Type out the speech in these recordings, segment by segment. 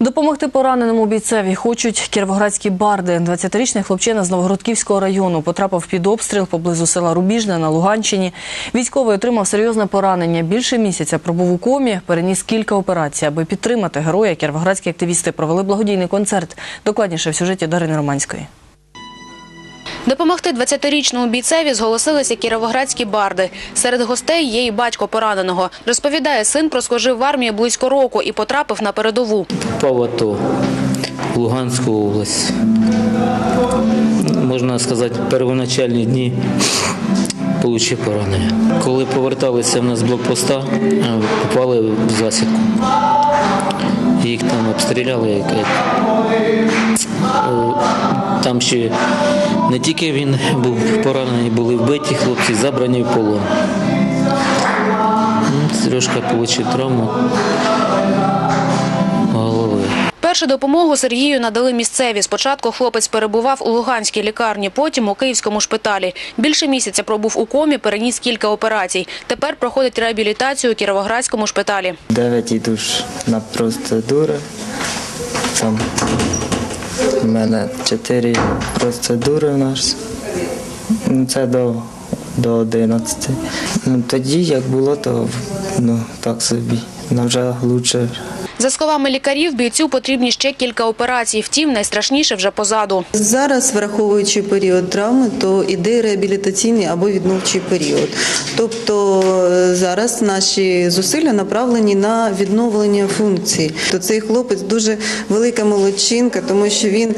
Допомогти пораненому бійцеві хочуть кіровоградські барди. 20-річний хлопчина з Новгородківського району потрапив під обстріл поблизу села Рубіжне на Луганщині. Військовий отримав серйозне поранення. Більше місяця пробув у комі, переніс кілька операцій. Аби підтримати героя, кіровоградські активісти провели благодійний концерт. Докладніше в сюжеті Дарини Романської. Допомогти 20-річному бійцеві зголосилися кіровоградські барди. Серед гостей є і батько пораненого. Розповідає, син прослужив в армії близько року і потрапив на передову. Попав в АТО в Луганську область. Можна сказати, первоначальні дні отримав поранення. Коли поверталися в нас з блокпоста, е, попали в засідку. Їх там обстріляли. Там ще не тільки він був поранений, були вбиті хлопці, забрані в полон. Ну, Сережка отримав травму. Першу допомогу Сергію надали місцеві. Спочатку хлопець перебував у Луганській лікарні, потім у Київському шпиталі. Більше місяця пробув у комі, переніс кілька операцій. Тепер проходить реабілітацію у Кіровоградському шпиталі. Дев'ять йдуш на процедури. Там в мене чотири процедури у нас. Ну, Це до, до 11. Ну, тоді, як було, то ну, так собі. Ну, вже краще. За словами лікарів, бійцю потрібні ще кілька операцій. Втім, найстрашніше вже позаду. Зараз, враховуючи період травми, то іде реабілітаційний або відновчий період. Тобто е, зараз наші зусилля направлені на відновлення функцій. То цей хлопець дуже велика молодчинка, тому що він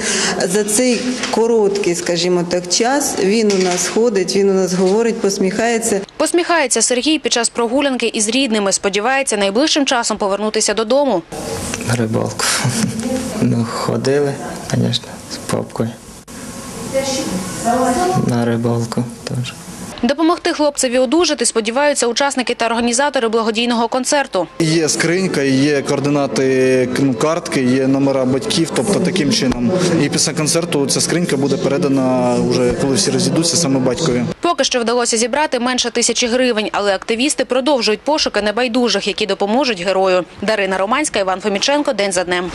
за цей короткий, скажімо так, час він у нас ходить, він у нас говорить, посміхається. Посміхається Сергій під час прогулянки із рідними. Сподівається найближчим часом повернутися додому. Рибалку. Ну, ходили, звісно, з папкою. На рибалку теж. Допомогти хлопцеві одужати сподіваються учасники та організатори благодійного концерту. Є скринька, є координати ну, картки, є номера батьків, тобто таким чином. І після концерту ця скринька буде передана вже коли всі розійдуться саме батькові. Поки що вдалося зібрати менше тисячі гривень, але активісти продовжують пошуки небайдужих, які допоможуть герою. Дарина Романська, Іван Фоміченко. День за днем.